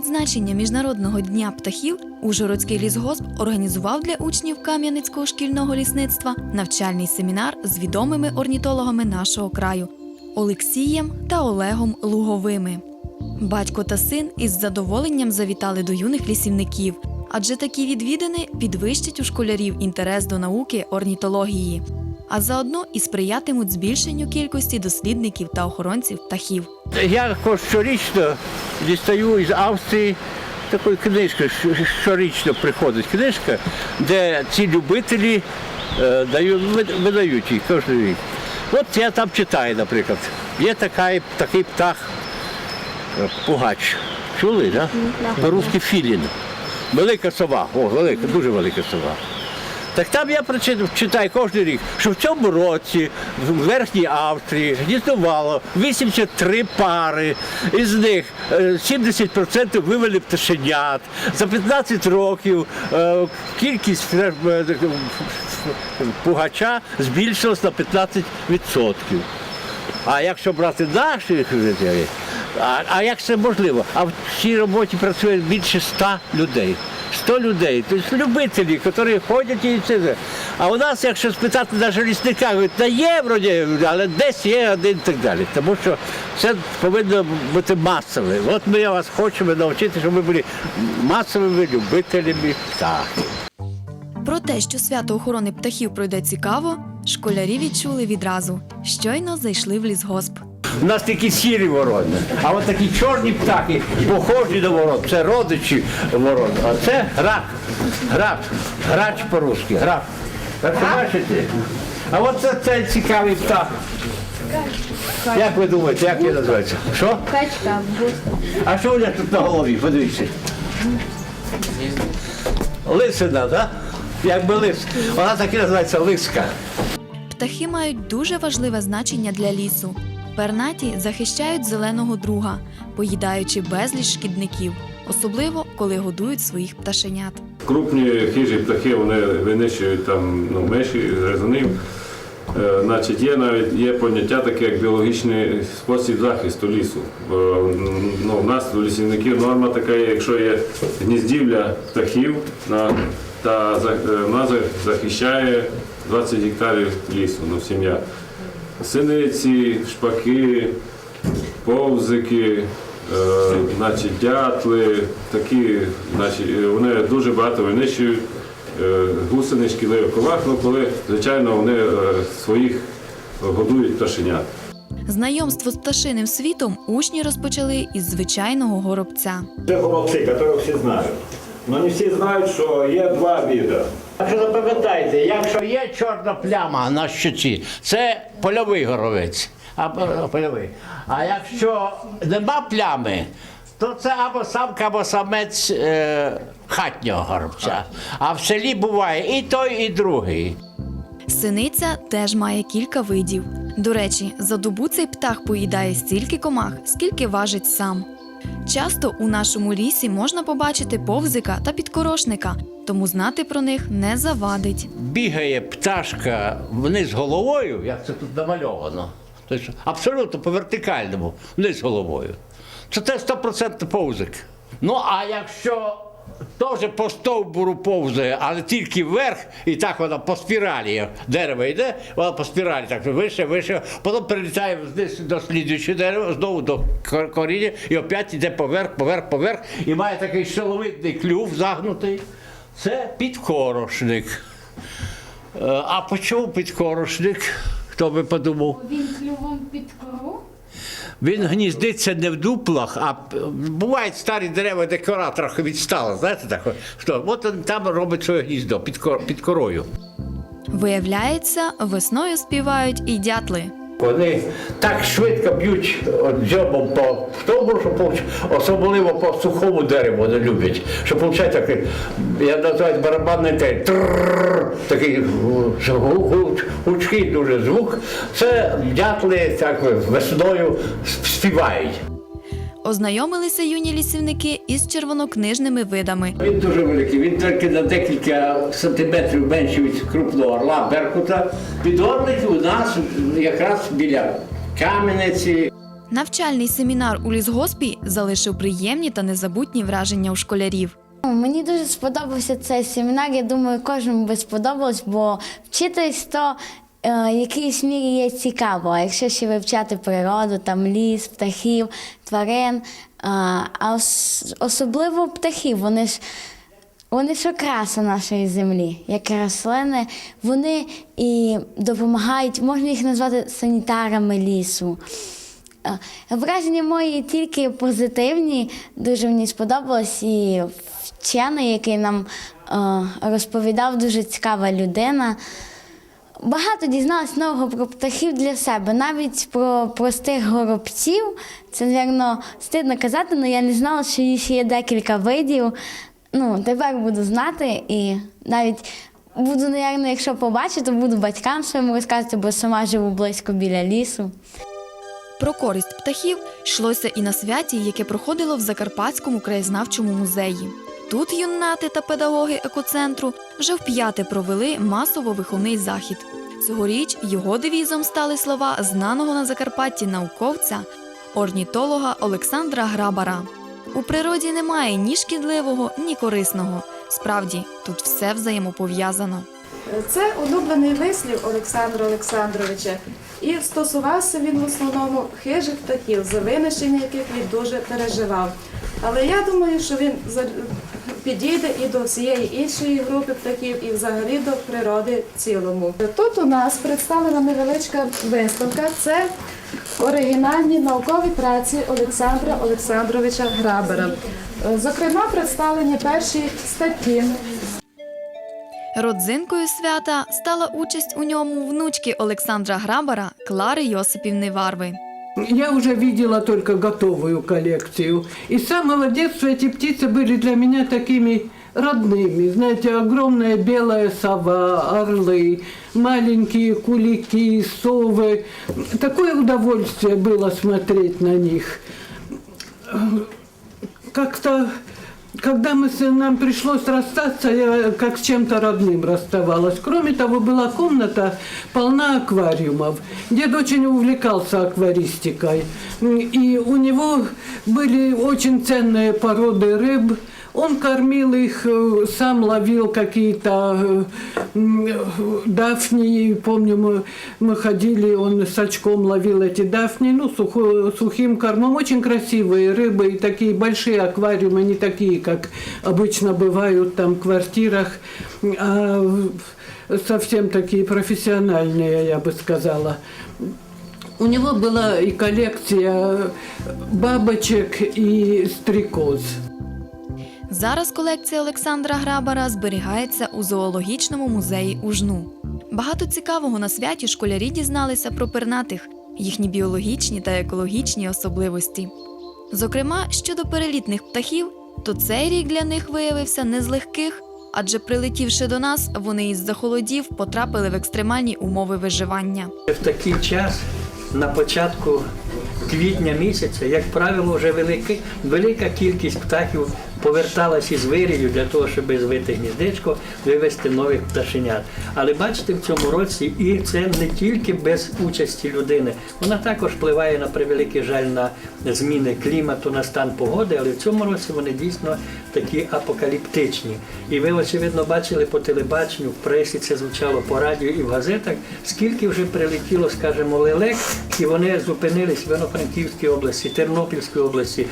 відзначення Міжнародного дня птахів Ужгородський лісгосп організував для учнів Кам'янецького шкільного лісництва навчальний семінар з відомими орнітологами нашого краю Олексієм та Олегом Луговими. Батько та син із задоволенням завітали до юних лісівників, адже такі відвідини підвищать у школярів інтерес до науки орнітології, а заодно і сприятимуть збільшенню кількості дослідників та охоронців птахів. Я хоч щорічно дістаю із Австрії таку книжку, щ- щорічно приходить книжка, де ці любителі е, дають, видають їх кожен рік. От я там читаю, наприклад. Є така, такий птах е, пугач. Чули, так? Да? По-русски філін. Велика сова, о, велика, дуже велика сова. Так там я читаю кожен рік, що в цьому році в Верхній Австрії гніздувало 83 пари, із них е, 70% вивели пташенят. За 15 років е, кількість е, е, пугача збільшилась на 15%. А якщо брати наші, жителів, а, а як це можливо? А в цій роботі працює більше 100 людей. 100 людей, тобто любителі, які ходять і це. А у нас, якщо спитати навіть лісника, говорить, та є вроді, але десь є один і так далі. Тому що це повинно бути масове. От ми вас хочемо навчити, щоб ми були масовими любителями птахів. Про те, що свято охорони птахів пройде цікаво, школярі відчули відразу. Щойно зайшли в лісгосп. У нас такі сірі ворони, а от такі чорні птахи, похожі на ворон. Це родичі ворон. А це грак. Грак. Грач по-русски. Грак. Так що бачите? А от це, це цікавий птах. Як ви думаєте, як він називається? Що? Качка, А що у нього тут на голові? Подивіться. Лисина, так? Якби лис. Вона так і називається лиска. Птахи мають дуже важливе значення для лісу. Пернаті захищають зеленого друга, поїдаючи безліч шкідників, особливо коли годують своїх пташенят. Крупні хижі птахи вони винищують там ну, миші, гризунів. Е, Значить, є навіть є поняття таке, як біологічний спосіб захисту лісу. Е, Ну, у нас у лісівників норма така, якщо є гніздівля птахів, на, та е, за- захищає 20 гектарів лісу, ну, сім'я. Синиці, шпаки, повзики, е, значить, дятли, такі, значить, е, вони дуже багато винищують е, гусени, шкідливі комах, ну, коли, звичайно, вони е, своїх годують пташенят. Знайомство з пташиним світом учні розпочали із звичайного горобця. Це голубці, яких всі знають. Но не всі знають, що є два види. Так запам'ятайте, якщо є чорна пляма на щоці, це польовий горовець. Або польовий. А якщо нема плями, то це або самка, або самець е, хатнього горобця. А в селі буває і той, і другий. Синиця теж має кілька видів. До речі, за добу цей птах поїдає стільки комах, скільки важить сам. Часто у нашому лісі можна побачити повзика та підкорошника, тому знати про них не завадить. Бігає пташка вниз головою, як це тут намальовано. Тобто абсолютно по вертикальному, вниз головою. Це те 100% повзик. Ну а якщо теж по стовбуру повзає, але тільки вверх, і так вона по спіралі дерево йде, вона по спіралі так вище, вище, потім перелітає вниз до слідуючого дерева, знову до коріння, і опять йде поверх, поверх, поверх, і має такий шиловидний клюв загнутий. Це підкорошник. Е, А по чому підкорошник? Хто би подумав? Він клювом під кору. Він гніздиться не в дуплах, а бувають старі дерева, де кора трохи відстала. Знаєте так? Що? От він там робить своє гніздо під, під корою. Виявляється, весною співають і дятли. Вони так швидко б'ють дзьобом по тому, що особливо по сухому дереву вони люблять. Що виходить такий, я називаю барабанний те- такий гу- гу- гу- гучкий дуже звук. Це дятли так весною співають. Ознайомилися юні лісівники із червонокнижними видами. Він дуже великий, він тільки на декілька сантиметрів менший від крупного орла Беркута. Підгорник у нас якраз біля кам'яниці. Навчальний семінар у лісгоспі залишив приємні та незабутні враження у школярів. Ну, Мені дуже сподобався цей семінар. Я думаю, кожному би сподобалось, бо вчитись то в якійсь мірі є цікаво. Якщо ще вивчати природу, там ліс, птахів, тварин, е, а особливо птахів, вони ж. Вони ж окраса нашої землі, як рослини. Вони і допомагають, можна їх назвати санітарами лісу. Е, Враження мої тільки позитивні. Дуже мені сподобалось. І вчений, який нам е, розповідав, дуже цікава людина. Багато дізналась нового про птахів для себе, навіть про простих горобців. Це, звісно, стидно казати, але я не знала, що їх є декілька видів. Ну, тепер буду знати і навіть буду, напевно, якщо побачу, то буду батькам своїм розказувати, бо сама живу близько біля лісу. Про користь птахів йшлося і на святі, яке проходило в Закарпатському краєзнавчому музеї. Тут юнати та педагоги екоцентру вже вп'яте провели масово-виховний захід. Цьогоріч його девізом стали слова знаного на Закарпатті науковця, орнітолога Олександра Грабара. У природі немає ні шкідливого, ні корисного. Справді, тут все взаємопов'язано. Це улюблений вислів Олександра Олександровича. І стосувався він в основному хижих птахів, за винищення яких він дуже переживав. Але я думаю, що він підійде і до всієї іншої групи птахів, і взагалі до природи в цілому. Тут у нас представлена невеличка виставка. Це оригінальні наукові праці Олександра Олександровича Грабера. Зокрема, представлені перші статті Родзинкою свята стала участь у ньому внучки Олександра Грабара Клари Йосипівни Варви. Я уже видела только готовую коллекцию. И с самого детства эти птицы были для меня такими родными. Знаете, огромная белая сова, орлы, маленькие кулики, совы. Такое удовольствие было смотреть на них. Как-то, когда мы с, нам пришлось расстаться, я как с чем-то родным расставалась. Кроме того, была комната полна аквариумов. Дед очень увлекался акваристикой. И у него были очень ценные породы рыб. Он кормил их, э, сам ловил какие-то э, э, дафнии. Помню, мы, мы ходили, он с очком ловил эти дафни, ну, сухо- сухим кормом. Очень красивые рыбы и такие большие аквариумы, не такие, как обычно бывают там в квартирах, а совсем такие профессиональные, я бы сказала. У него была и коллекция бабочек и стрекоз. Зараз колекція Олександра Грабара зберігається у зоологічному музеї Ужну. Багато цікавого на святі школярі дізналися про пернатих, їхні біологічні та екологічні особливості. Зокрема, щодо перелітних птахів, то цей рік для них виявився не з легких, адже прилетівши до нас, вони із захолодів потрапили в екстремальні умови виживання. В такий час, на початку квітня місяця, як правило, вже велика, велика кількість птахів поверталась із вирію для того, щоб звити гніздечко, вивести нових пташенят. Але бачите, в цьому році і це не тільки без участі людини, вона також впливає на превеликий жаль на зміни клімату, на стан погоди, але в цьому році вони дійсно такі апокаліптичні. І ви, очевидно, бачили по телебаченню, в пресі це звучало по радіо і в газетах, скільки вже прилетіло, скажімо, лелек, і вони зупинились в Івано-Франківській області, Тернопільській області,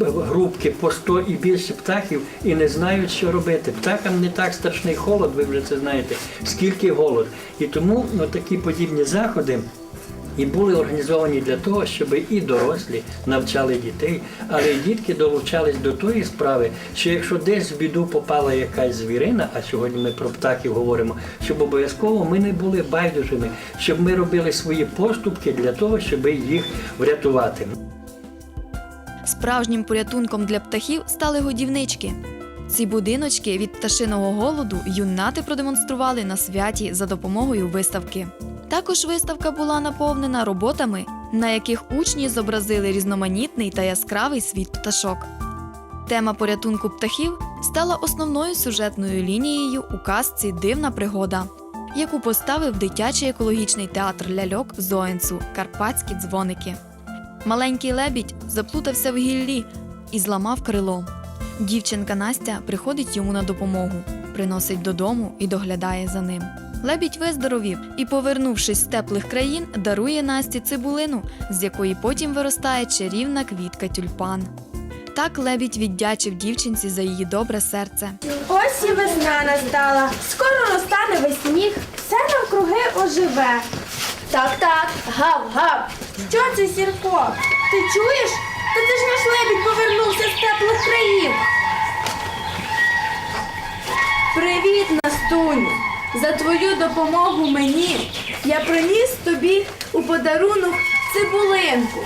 групки по 100 і більше птахів, і не знають, що робити. Птахам не так страшний холод, ви вже це знаєте, скільки голод. І тому ну, такі подібні заходи. І були організовані для того, щоб і дорослі навчали дітей, але й дітки долучались до тої справи, що якщо десь в біду попала якась звірина, а сьогодні ми про птахів говоримо, щоб обов'язково ми не були байдужими, щоб ми робили свої поступки для того, щоб їх врятувати. Справжнім порятунком для птахів стали годівнички. Ці будиночки від пташиного голоду юнати продемонстрували на святі за допомогою виставки. Також виставка була наповнена роботами, на яких учні зобразили різноманітний та яскравий світ пташок. Тема порятунку птахів стала основною сюжетною лінією у казці Дивна пригода, яку поставив дитячий екологічний театр ляльок Зоенцу Карпатські дзвоники. Маленький лебідь заплутався в гіллі і зламав крило. Дівчинка Настя приходить йому на допомогу, приносить додому і доглядає за ним. Лебідь виздоровів і, повернувшись з теплих країн, дарує Насті цибулину, з якої потім виростає чарівна квітка тюльпан. Так лебідь віддячив дівчинці за її добре серце. Ось і весна настала, скоро розтане весь сніг, все навкруги оживе. Так, так, гав, гав. Що це, Сірко? Ти чуєш? Та це ж наш лебідь повернувся з теплих країв. Привіт, Настуню! За твою допомогу мені я приніс тобі у подарунок цибулинку.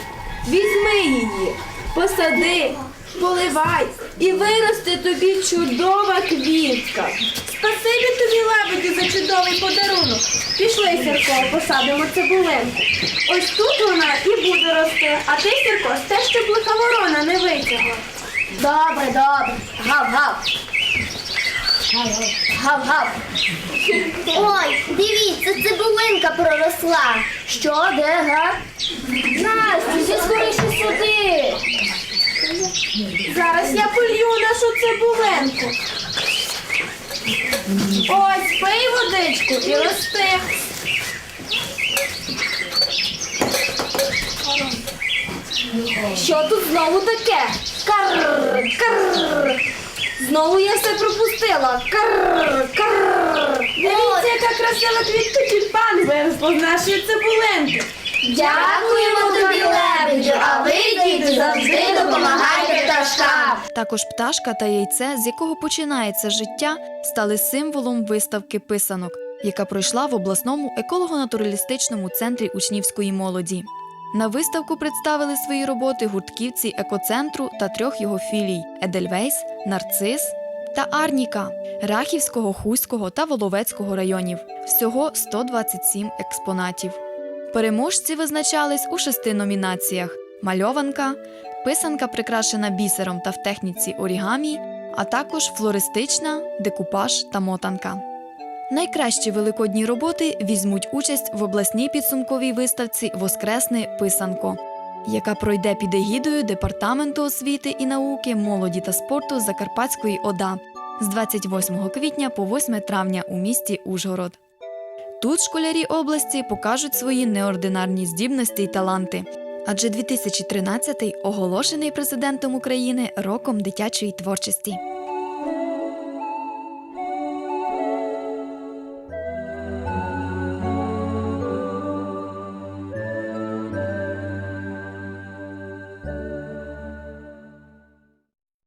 Візьми її, посади, поливай і виросте тобі чудова квітка. Спасибі тобі, лебедю, за чудовий подарунок. Пішли, Сірко, посадимо цибулинку. Ось тут вона і буде рости, а ти, Сірко, стеж, щоб лиха ворона не витягла. Добре, добре. Гав-гав. Гав-гав. Ой, дивіться, цибулинка проросла. Що, де, га? Настя, зі скоріше сюди. Зараз я полью нашу цибулинку. Ось, пий водичку і рости. Що тут знову таке? Карр, карр. Знову я все пропустила. Карр, карр. Дивіться, яка красива квітка тюльпан виросла з нашої цибулинки. Дякуємо тобі, лебедю, а ви, діти, завжди допомагайте пташкам. Також пташка та яйце, з якого починається життя, стали символом виставки писанок, яка пройшла в обласному еколого-натуралістичному центрі учнівської молоді. На виставку представили свої роботи гуртківці екоцентру та трьох його філій Едельвейс, Нарцис та Арніка Рахівського, Хуського та Воловецького районів. Всього 127 експонатів. Переможці визначались у шести номінаціях: мальованка, писанка, прикрашена бісером та в техніці орігамі, а також флористична, декупаж та мотанка. Найкращі великодні роботи візьмуть участь в обласній підсумковій виставці Воскресне писанко, яка пройде під егідою Департаменту освіти і науки, молоді та спорту Закарпатської ОДА з 28 квітня по 8 травня у місті Ужгород. Тут школярі області покажуть свої неординарні здібності й таланти. Адже 2013 оголошений президентом України роком дитячої творчості.